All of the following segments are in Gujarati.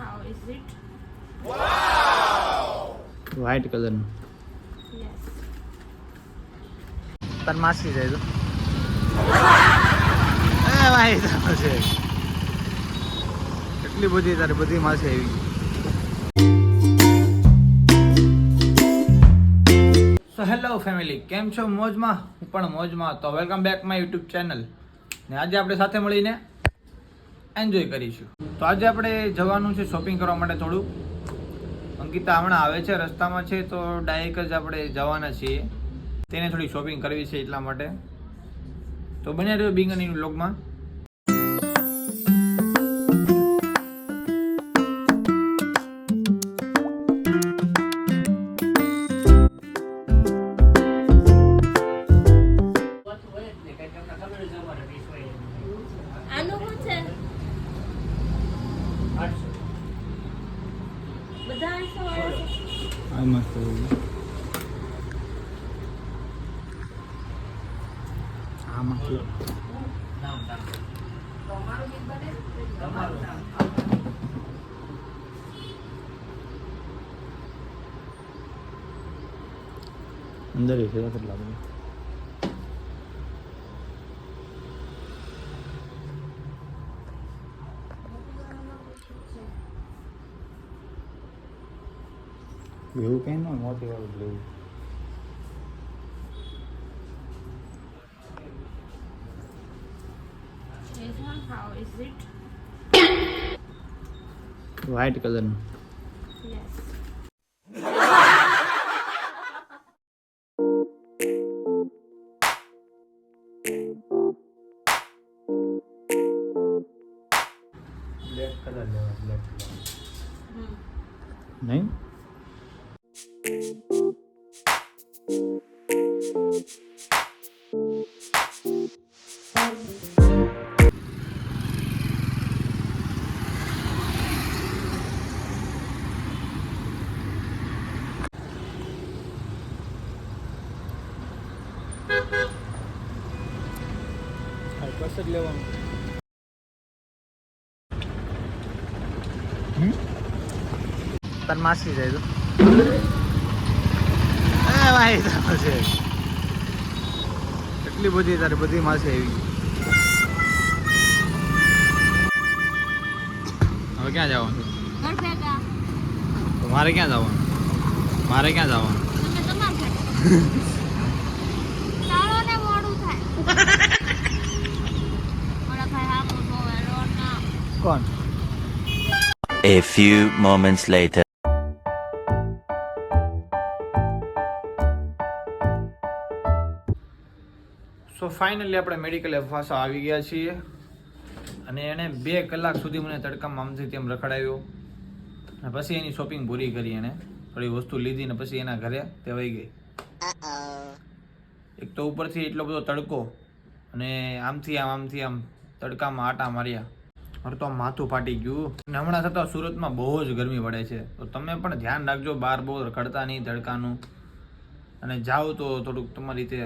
How is it? Wow! White color. Yes. તાર માસી જાય તો ભાઈ છે એટલી બધી તારે બધી માસી આવી સો હેલો ફેમિલી કેમ છો મોજમાં હું પણ મોજમાં તો welcome back my YouTube channel ને આજે આપણે સાથે મળીને એન્જોય કરીશું. તો આજે આપણે જવાનું છે શોપિંગ કરવા માટે થોડું અંકિતા હમણાં આવે છે, રસ્તામાં છે, તો ડાયરેક્ટ જ આપણે જવાના છીએ. તેને થોડી શોપિંગ કરવી છે એટલા માટે. તો બન્યા રહ્યો બિંગનીનું બ્લોગમાં મસ્ત અંદર છે કેટલા બધા એવું કઈ ન મોટી વાળું લેવું? વ્હાઈટ કલરનું. બ્લેક કલર લેવા બ્લેક કલર. નહીં બસ જ લેવાનું તાર માસી જાય તો ભાઈ છે એટલી બધી તારે બધી માસી આવી હવે ક્યાં જવાનું? મારે ક્યાં જવાનું? મારે ક્યાં જવાનું તમે તમાર ઘરે ચાલો ને મોડું થાય મારા ભાઈ હા મોટો વેલો ના કોણ A few moments later. So finally આપણે મેડિકલ પાછા આવી ગયા છીએ. અને એણે બે કલાક સુધી મને તડકામાં આમથી તેમ રખડાવ્યો અને પછી એની શોપિંગ પૂરી કરી એણે. થોડી વસ્તુ લીધી ને પછી એના ઘરે તે વહી ગઈ. એક તો ઉપરથી એટલો બધો તડકો અને આમથી આમ આમથી આમ તડકામાં આટા માર્યા. મારું તો માથું ફાટી ગયું. હમણાં થતાં સુરતમાં બહુ જ ગરમી પડે છે. તો તમે પણ ધ્યાન રાખજો બહાર બહુ રખડતા નહીં તડકાનું અને જાઓ તો થોડુંક તમારી રીતે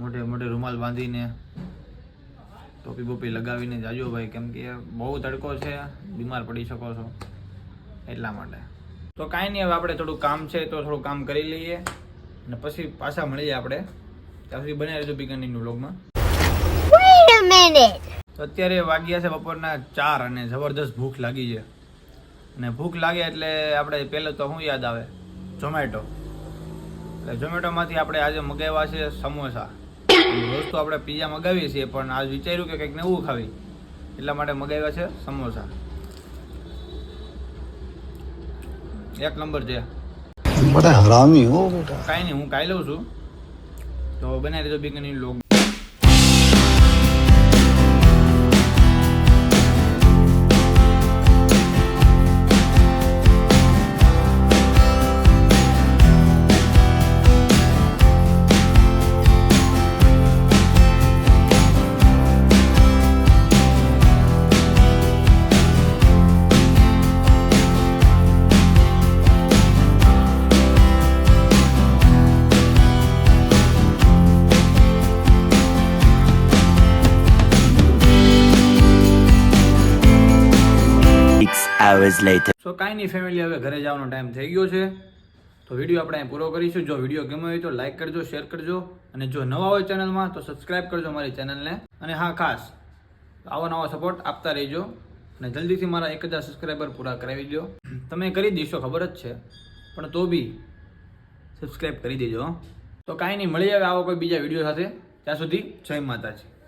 મોઢે મોઢે રૂમાલ બાંધીને ટોપી બોપી લગાવીને જાજો ભાઈ. કેમ કે બહુ તડકો છે, બીમાર પડી શકો છો એટલા માટે. તો કાંઈ નહીં, હવે આપણે થોડું કામ છે તો થોડું કામ કરી લઈએ. અને પછી પાછા મળીએ આપણે. ત્યાં સુધી બને રહેજો બિગનિંગનું વ્લોગમાં તો અત્યારે વાગ્યા છે બપોરના ચાર અને જબરદસ્ત ભૂખ લાગી છે. અને ભૂખ લાગે એટલે આપણે પહેલું તો શું યાદ આવે? ઝોમેટો. એટલે ઝોમેટોમાંથી આપણે આજે મગાવ્યા છે સમોસા. રોજ તો આપણે પીઝા મગાવીએ છીએ પણ આજ વિચાર્યું કે કંઈક નવું ખાવી. એટલા માટે મગાવ્યા છે સમોસા. એક નંબર છે. કાંઈ નહીં હું કાંઈ લઉં છું. તો બનાવી દેજો બીકની લોગ hours later. સો કાંઈ નહીં ફેમિલી હવે ઘરે જવાનો ટાઈમ થઈ ગયો છે. તો વીડિયો આપણે પૂરો કરીશું. જો વીડિયો ગમ્યો હોય તો લાઈક કરજો શેર કરજો. અને જો નવા હોય ચેનલમાં, તો સબસ્ક્રાઈબ કરજો મારી ચેનલને. અને હા, ખાસ, આવો નવો સપોર્ટ આપતા રહેજો. અને જલ્દીથી મારા એક હજાર સબસ્ક્રાઈબર પૂરા કરાવી દો. તમે કરી દઈશો, ખબર જ છે. પણ તો બી સબસ્ક્રાઈબ કરી દેજો તો કાંઈ નહીં મળી આવે આવો કોઈ બીજા વીડિયો સાથે. ત્યાં સુધી જય માતાજી.